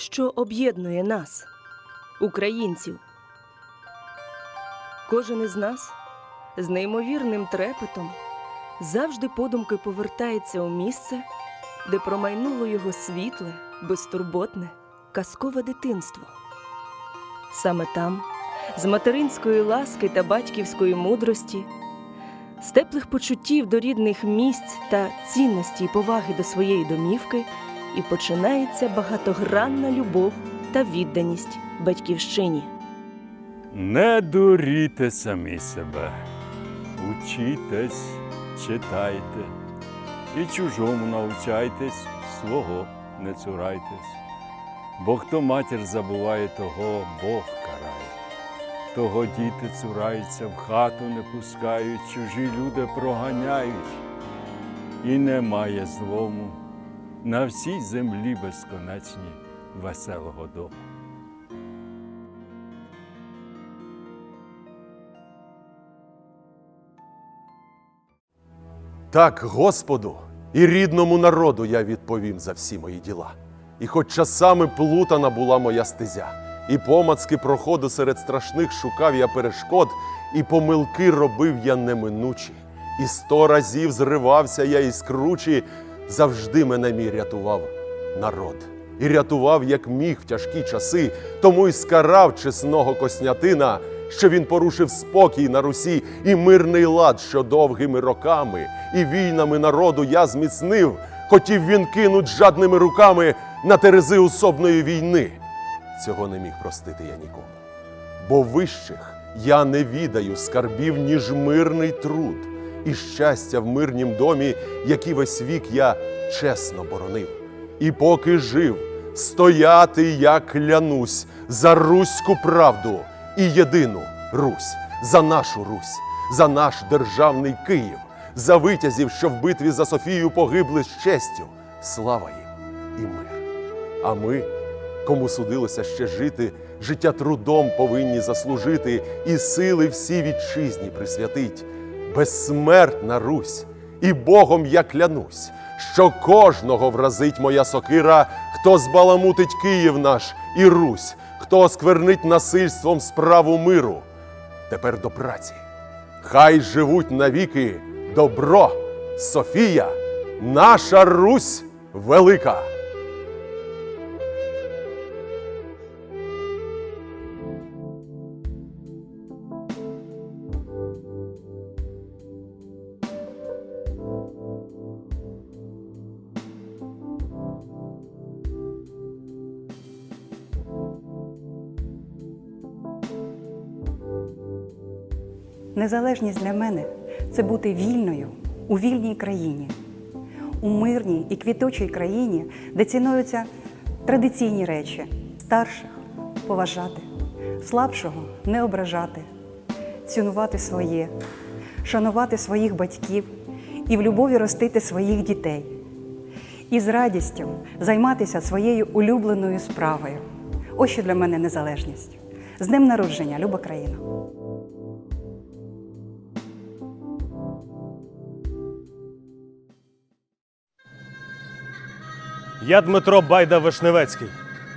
що об'єднує нас, українців. Кожен із нас з неймовірним трепетом завжди подумки повертається у місце, де промайнуло його світле, безтурботне, казкове дитинство. Саме там, з материнської ласки та батьківської мудрості, з теплих почуттів до рідних місць та цінності й поваги до своєї домівки, і починається багатогранна любов та відданість батьківщині. Не дуріте самі себе, учітесь, читайте, і чужому навчайтесь, свого не цурайтесь. Бо хто матір забуває, того Бог карає. Того діти цураються, в хату не пускають, чужі люди проганяють. І немає злому на всій землі безконечній веселого дому. Так, Господу і рідному народу я відповім за всі мої діла. І хоч часами плутана була моя стезя, і помацки проходу серед страшних шукав я перешкод, і помилки робив я неминучі, і сто разів зривався я із кручі, завжди мене мій рятував народ. І рятував, як міг в тяжкі часи, тому й скарав чесного Коснятина, що він порушив спокій на Русі і мирний лад, що довгими роками і війнами народу я зміцнив, хотів він кинуть жадними руками на терези особної війни. Цього не міг простити я нікому. Бо вищих я не відаю скарбів, ніж мирний труд і щастя в мирнім домі, які весь вік я чесно боронив. І поки жив, стояти я клянусь за руську правду і єдину Русь, за нашу Русь, за наш державний Київ, за витязів, що в битві за Софію погибли з честю. Слава їм і мир. А ми, кому судилося ще жити, життя трудом повинні заслужити і сили всі вітчизні присвятить. Безсмертна Русь, і Богом я клянусь, що кожного вразить моя сокира, хто збаламутить Київ наш і Русь, хто осквернить насильством справу миру. Тепер до праці. Хай живуть навіки добро, Софія, наша Русь велика. Незалежність для мене це бути вільною у вільній країні, у мирній і квіточій країні, де цінуються традиційні речі, старших поважати, слабшого не ображати, цінувати своє, шанувати своїх батьків і в любові ростити своїх дітей, і з радістю займатися своєю улюбленою справою. Ось що для мене незалежність. З днем народження, люба країна! Я Дмитро Байда Вишневецький,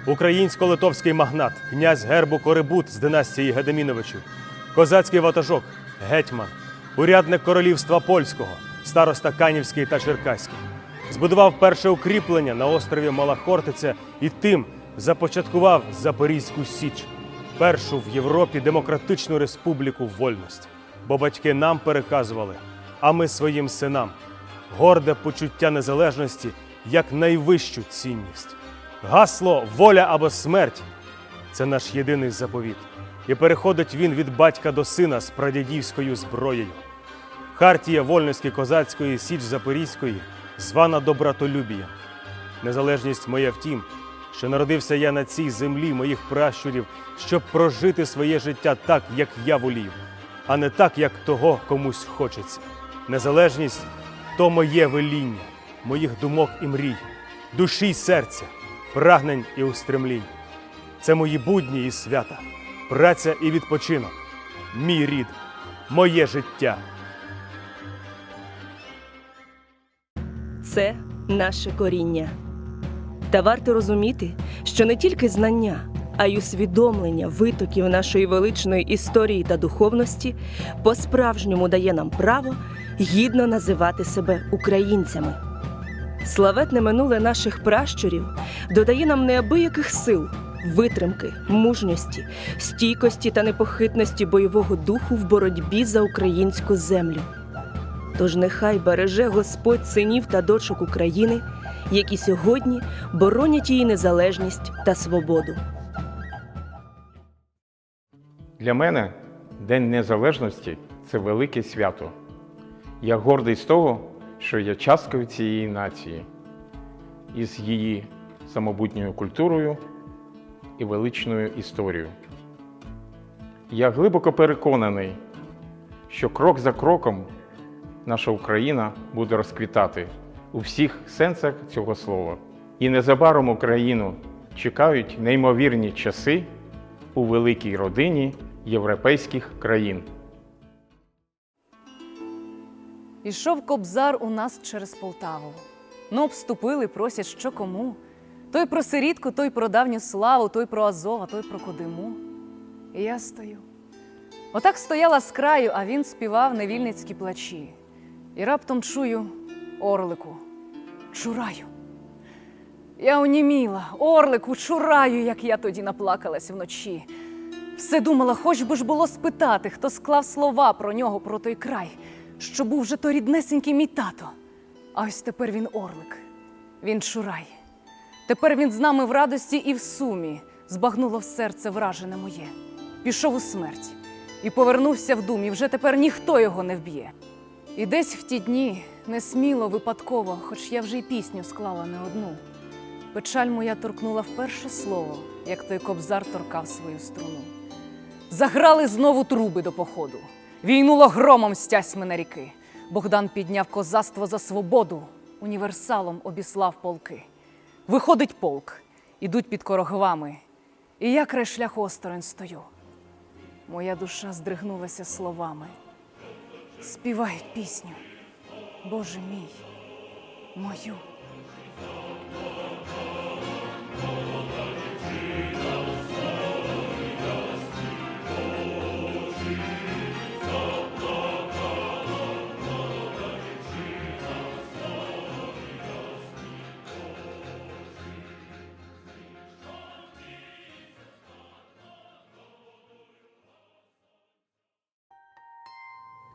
українсько-литовський магнат, князь гербу Корибут з династії Гедеміновичів, козацький ватажок, гетьман, урядник королівства польського, староста Канівський та Черкаський. Збудував перше укріплення на острові Мала Хортиця і тим започаткував Запорізьку Січ, першу в Європі демократичну республіку вольності. Бо батьки нам переказували, а ми своїм синам горде почуття незалежності як найвищу цінність. Гасло воля або смерть це наш єдиний заповіт. І переходить він від батька до сина з прадядівською зброєю. Хартія вольності козацької Січ Запорізької звана добратолюбієм. Незалежність моя в тім, що народився я на цій землі моїх пращурів, щоб прожити своє життя так, як я волів, а не так, як того комусь хочеться. Незалежність то моє веління, моїх думок і мрій, душі й серця, прагнень і устремлінь. Це мої будні і свята, праця і відпочинок, мій рід, моє життя. Це наше коріння. Та варто розуміти, що не тільки знання, а й усвідомлення витоків нашої величної історії та духовності по-справжньому дає нам право гідно називати себе українцями. Славетне минуле наших пращурів додає нам неабияких сил, витримки, мужності, стійкості та непохитності бойового духу в боротьбі за українську землю. Тож нехай береже Господь синів та дочок України, які сьогодні боронять її незалежність та свободу. Для мене День Незалежності це велике свято. Я гордий з того, що я часткою цієї нації із її самобутньою культурою і величною історією. Я глибоко переконаний, що крок за кроком наша Україна буде розквітати у всіх сенсах цього слова. І незабаром Україну чекають неймовірні часи у великій родині європейських країн. Ішов кобзар у нас через Полтаву. Ну, обступили, просять, що кому. Той про сирітку, той про давню славу, той про Азов, а той про Кодиму. І я стою. Отак стояла з краю, а він співав невільницькі плачі. І раптом чую орлику, чураю. Я оніміла, орлику, чураю, як я тоді наплакалась вночі. Все думала, хоч би ж було спитати, хто склав слова про нього, про той край, що був вже то ріднесенький мій тато. А ось тепер він орлик, він чурай. Тепер він з нами в радості і в сумі збагнуло в серце вражене моє. Пішов у смерть і повернувся в думі. Вже тепер ніхто його не вб'є. І десь в ті дні, несміло, випадково, хоч я вже й пісню склала не одну. Печаль моя торкнула вперше слово, як той кобзар торкав свою струну. Заграли знову труби до походу. Війнуло громом стясь мене ріки. Богдан підняв козацтво за свободу, універсалом обіслав полки. Виходить полк, ідуть під корогвами, і я край шляху осторонь стою. Моя душа здригнулася словами. Співай пісню, Боже мій, мою.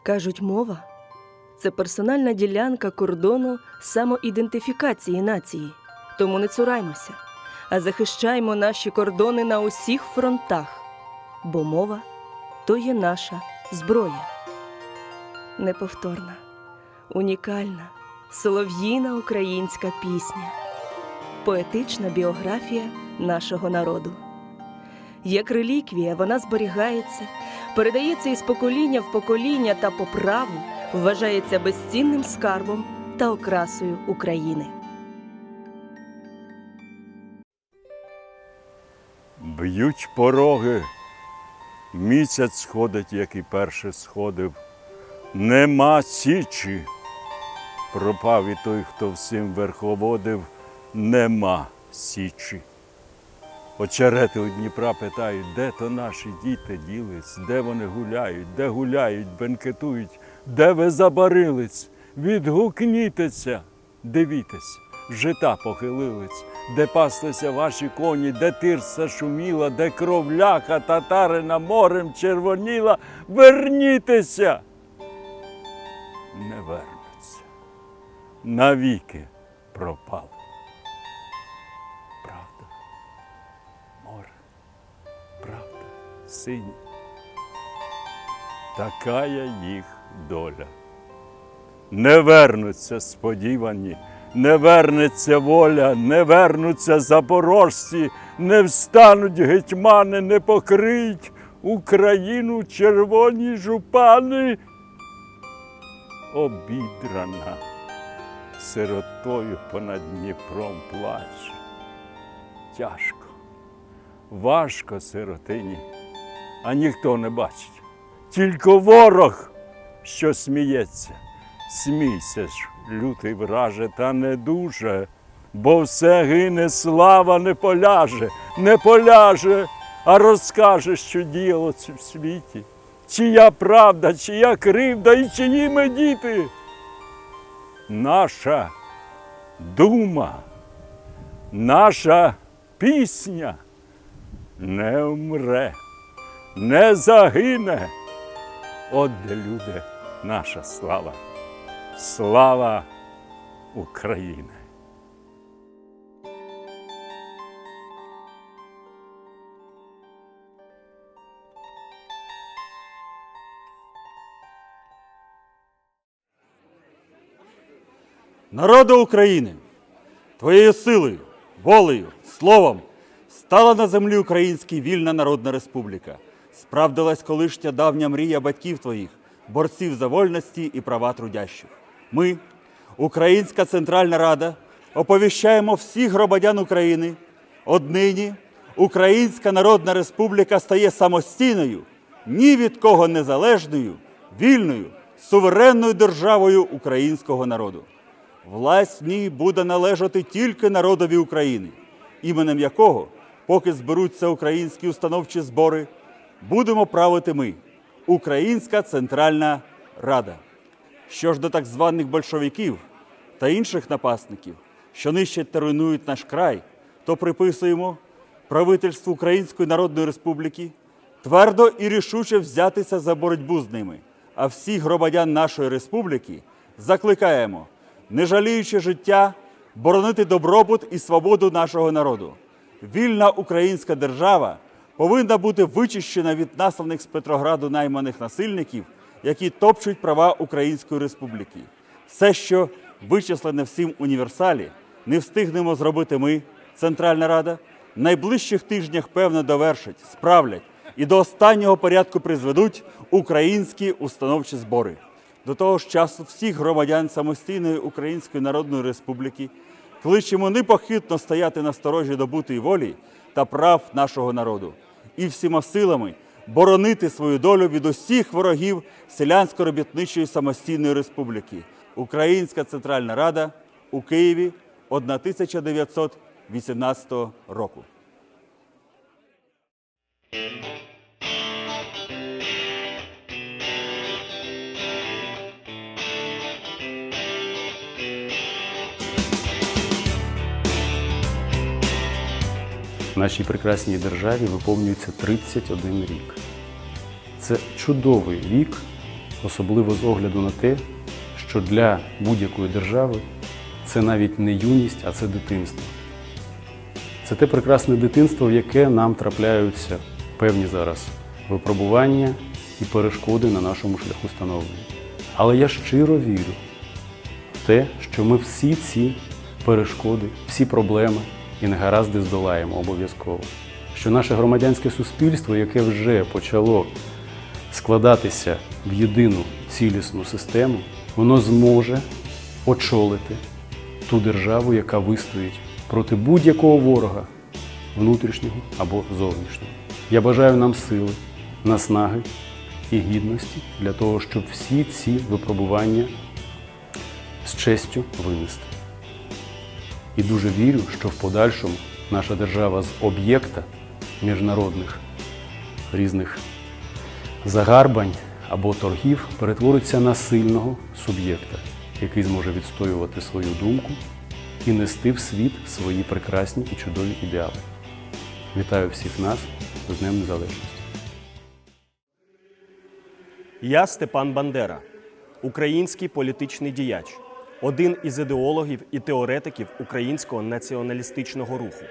Кажуть, мова це персональна ділянка кордону самоідентифікації нації. Тому не цураймося, а захищаймо наші кордони на усіх фронтах, бо мова то є наша зброя. Неповторна, унікальна, солов'їна українська пісня, поетична біографія нашого народу. Як реліквія вона зберігається, передається із покоління в покоління та по праву вважається безцінним скарбом та окрасою України. Б'ють пороги, місяць сходить, як і перше сходив. Нема січі. Пропав і той, хто всім верховодив, нема січі. Очерети у Дніпра питають, де то наші діти ділись, де вони гуляють, де гуляють, бенкетують, де ви забарились, відгукнітеся, дивітесь, жита похилились, де паслися ваші коні, де тирса шуміла, де кров ляха татарина морем червоніла, вернітеся. Не вернуться, навіки пропали. Правда, синє. Така їх доля. Не вернуться сподівані, не вернеться воля, не вернуться запорожці, не встануть гетьмани, не покриють Україну червоні жупани. Обідрана сиротою понад Дніпром плаче. Тяжко важко сиротині, а ніхто не бачить. Тільки ворог, що сміється. Смійся ж, лютий враже, та не дуже. бо все гине, слава не поляже, не поляже, а розкаже, що діялося в світі. Чия правда, чия кривда і чиї ми діти. Наша дума, наша пісня не вмре, не загине. От де люди наша слава. Слава України! Народу України, твоєю силою, волею, словом стала на землі українській вільна народна республіка. Справдилась колишня давня мрія батьків твоїх, борців за вольності і права трудящих. Ми, Українська Центральна Рада, оповіщаємо всіх громадян України. Однині Українська Народна Республіка стає самостійною, ні від кого незалежною, вільною, суверенною державою українського народу. Власть в ній буде належати тільки народові України, іменем якого, поки зберуться українські установчі збори, будемо правити ми, Українська Центральна Рада. Що ж до так званих большевиків та інших напасників, що нищать та руйнують наш край, то приписуємо правительству Української Народної Республіки твердо і рішуче взятися за боротьбу з ними. А всіх громадян нашої республіки закликаємо, не жаліючи життя, боронити добробут і свободу нашого народу. Вільна українська держава повинна бути вичищена від насланих з Петрограду найманих насильників, які топчуть права Української Республіки. Все, що вичислене всім універсалі, не встигнемо зробити ми, Центральна Рада, в найближчих тижнях певно довершать, справлять і до останнього порядку призведуть українські установчі збори. До того ж часу всіх громадян самостійної Української Народної Республіки кличемо непохитно стояти на сторожі добутої волі та прав нашого народу і всіма силами боронити свою долю від усіх ворогів селянсько-робітничої самостійної республіки. Українська Центральна Рада у Києві 1918 року. Нашій прекрасній державі виповнюється 31 рік. Це чудовий вік, особливо з огляду на те, що для будь-якої держави це навіть не юність, а це дитинство. Це те прекрасне дитинство, в яке нам трапляються певні зараз випробування і перешкоди на нашому шляху становлення. Але я щиро вірю в те, що ми всі ці перешкоди, всі проблеми і негаразди здолаємо обов'язково. Що наше громадянське суспільство, яке вже почало складатися в єдину цілісну систему, воно зможе очолити ту державу, яка вистоїть проти будь-якого ворога, внутрішнього або зовнішнього. Я бажаю нам сили, наснаги і гідності для того, щоб всі ці випробування з честю винести. І дуже вірю, що в подальшому наша держава з об'єкта міжнародних різних загарбань або торгів перетвориться на сильного суб'єкта, який зможе відстоювати свою думку і нести в світ свої прекрасні і чудові ідеали. Вітаю всіх нас з Днем Незалежності! Я Степан Бандера, український політичний діяч, один із ідеологів і теоретиків українського націоналістичного руху,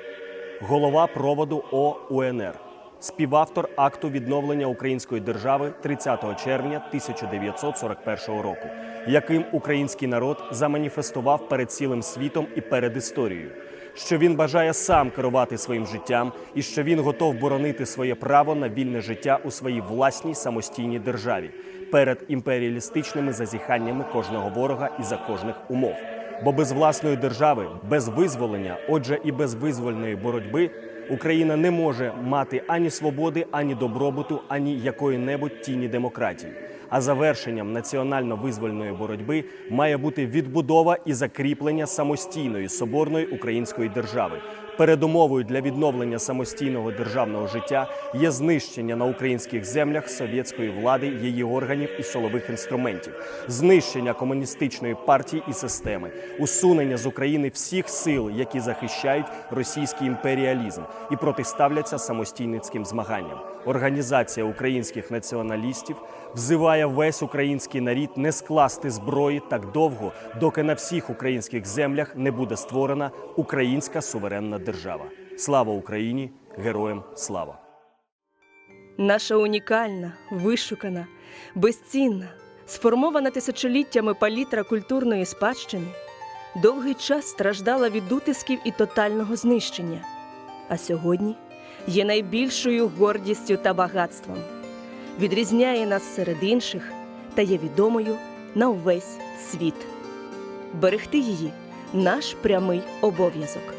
голова проводу ОУНР, співавтор акту відновлення української держави 30 червня 1941 року, яким український народ заманіфестував перед цілим світом і перед історією, що він бажає сам керувати своїм життям і що він готов боронити своє право на вільне життя у своїй власній самостійній державі перед імперіалістичними зазіханнями кожного ворога і за кожних умов. Бо без власної держави, без визволення, отже, і без визвольної боротьби, Україна не може мати ані свободи, ані добробуту, ані якої-небудь тіні демократії. А завершенням національно-визвольної боротьби має бути відбудова і закріплення самостійної соборної української держави. Передумовою для відновлення самостійного державного життя є знищення на українських землях совєтської влади, її органів і силових інструментів, знищення комуністичної партії і системи, усунення з України всіх сил, які захищають російський імперіалізм і протиставляться самостійницьким змаганням. Організація українських націоналістів взиває весь український нарід не скласти зброї так довго, доки на всіх українських землях не буде створена українська суверенна держава. Слава Україні! Героям слава! Наша унікальна, вишукана, безцінна, сформована тисячоліттями палітра культурної спадщини довгий час страждала від утисків і тотального знищення, а сьогодні є найбільшою гордістю та багатством, відрізняє нас серед інших та є відомою на увесь світ. Берегти її наш прямий обов'язок.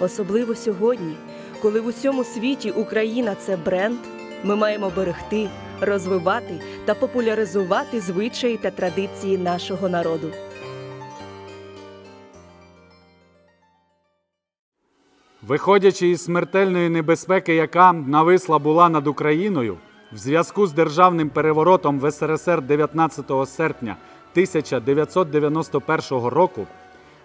Особливо сьогодні, коли в усьому світі Україна це бренд, ми маємо берегти, розвивати та популяризувати звичаї та традиції нашого народу. Виходячи із смертельної небезпеки, яка нависла була над Україною, в зв'язку з державним переворотом в СРСР 19 серпня 1991 року,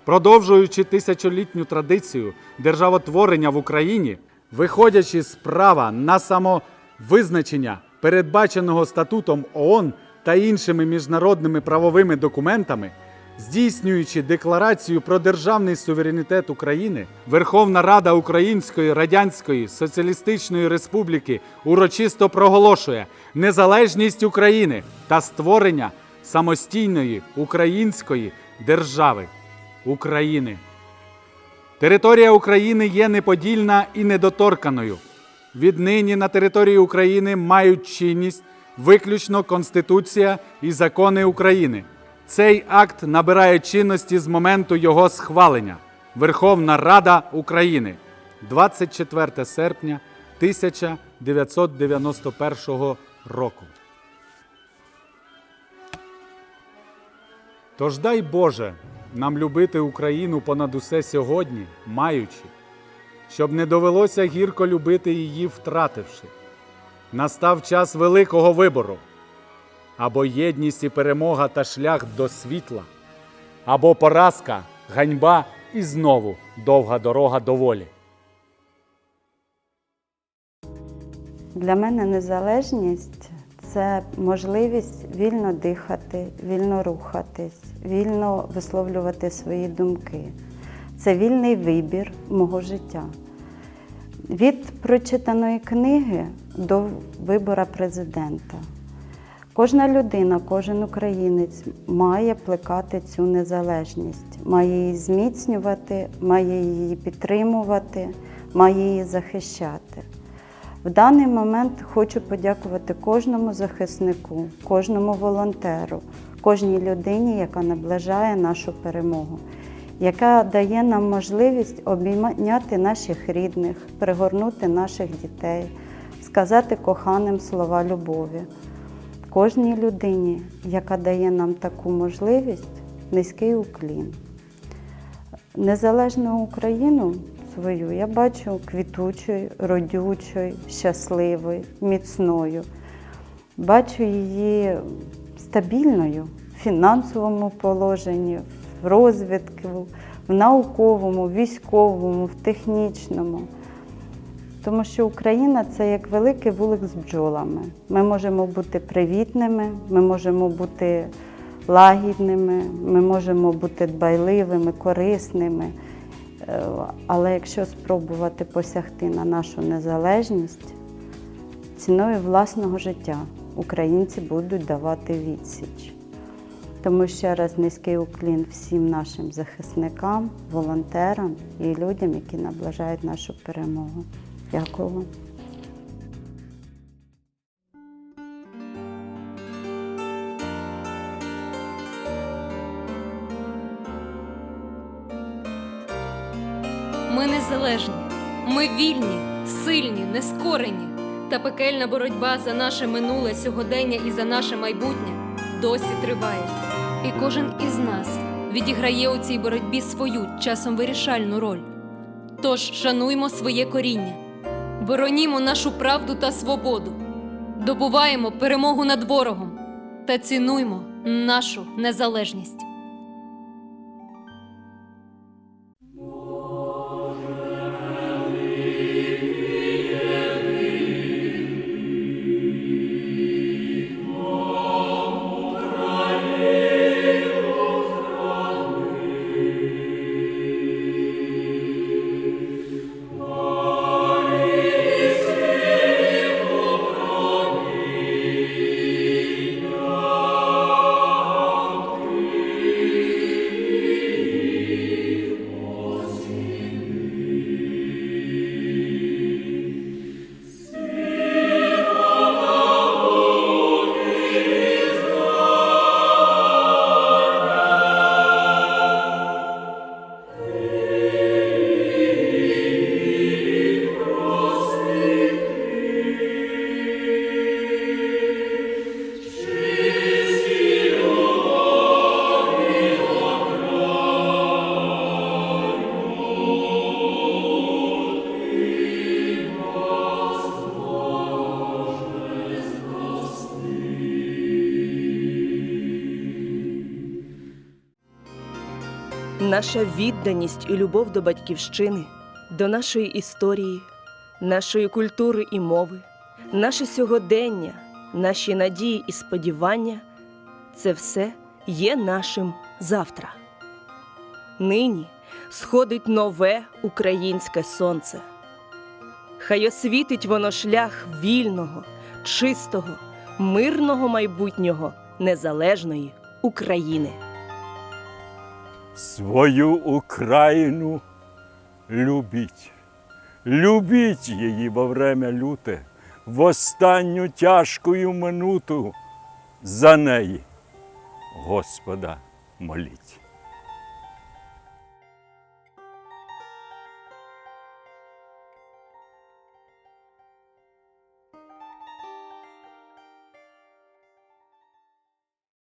продовжуючи тисячолітню традицію державотворення в Україні, виходячи з права на самовизначення, передбаченого статутом ООН та іншими міжнародними правовими документами, Здійснюючи декларацію про державний суверенітет України, Верховна Рада Української Радянської Соціалістичної Республіки урочисто проголошує незалежність України та створення самостійної української держави України. Територія України є неподільна і недоторканою. Віднині на території України мають чинність виключно Конституція і закони України. Цей акт набирає чинності з моменту його схвалення. Верховна Рада України 24 серпня 1991 року. Тож дай Боже нам любити Україну понад усе сьогодні, маючи, щоб не довелося гірко любити її, втративши. Настав час великого вибору або єдність і перемога та шлях до світла, або поразка, ганьба і знову довга дорога до волі. Для мене незалежність це можливість вільно дихати, вільно рухатись, вільно висловлювати свої думки. Це вільний вибір мого життя. Від прочитаної книги до вибора президента. Кожна людина, кожен українець має плекати цю незалежність, має її зміцнювати, має її підтримувати, має її захищати. В даний момент хочу подякувати кожному захиснику, кожному волонтеру, кожній людині, яка наближає нашу перемогу, яка дає нам можливість обійняти наших рідних, пригорнути наших дітей, сказати коханим слова любові. Кожній людині, яка дає нам таку можливість, низький уклін. Незалежну Україну свою я бачу квітучою, родючою, щасливою, міцною. Бачу її стабільною в фінансовому положенні, в розвитку, в науковому, військовому, в технічному. Тому що Україна це як великий вулик з бджолами. Ми можемо бути привітними, ми можемо бути лагідними, ми можемо бути дбайливими, корисними. Е, Але якщо спробувати посягти на нашу незалежність, ціною власного життя українці будуть давати відсіч. Тому ще раз низький уклін всім нашим захисникам, волонтерам і людям, які наближають нашу перемогу. Дякую вам. Ми незалежні, ми вільні, сильні, нескорені. Та пекельна боротьба за наше минуле сьогодення і за наше майбутнє досі триває. І кожен із нас відіграє у цій боротьбі свою часом вирішальну роль. Тож шануймо своє коріння, боронімо нашу правду та свободу, добуваємо перемогу над ворогом та цінуймо нашу незалежність. Наша відданість і любов до батьківщини, до нашої історії, нашої культури і мови, наше сьогодення, наші надії і сподівання це все є нашим завтра. Нині сходить нове українське сонце. Хай освітить воно шлях вільного, чистого, мирного майбутнього незалежної України. Свою Україну любіть. Любіть її во время люте, в останню тяжкую минуту за неї. Господа моліть.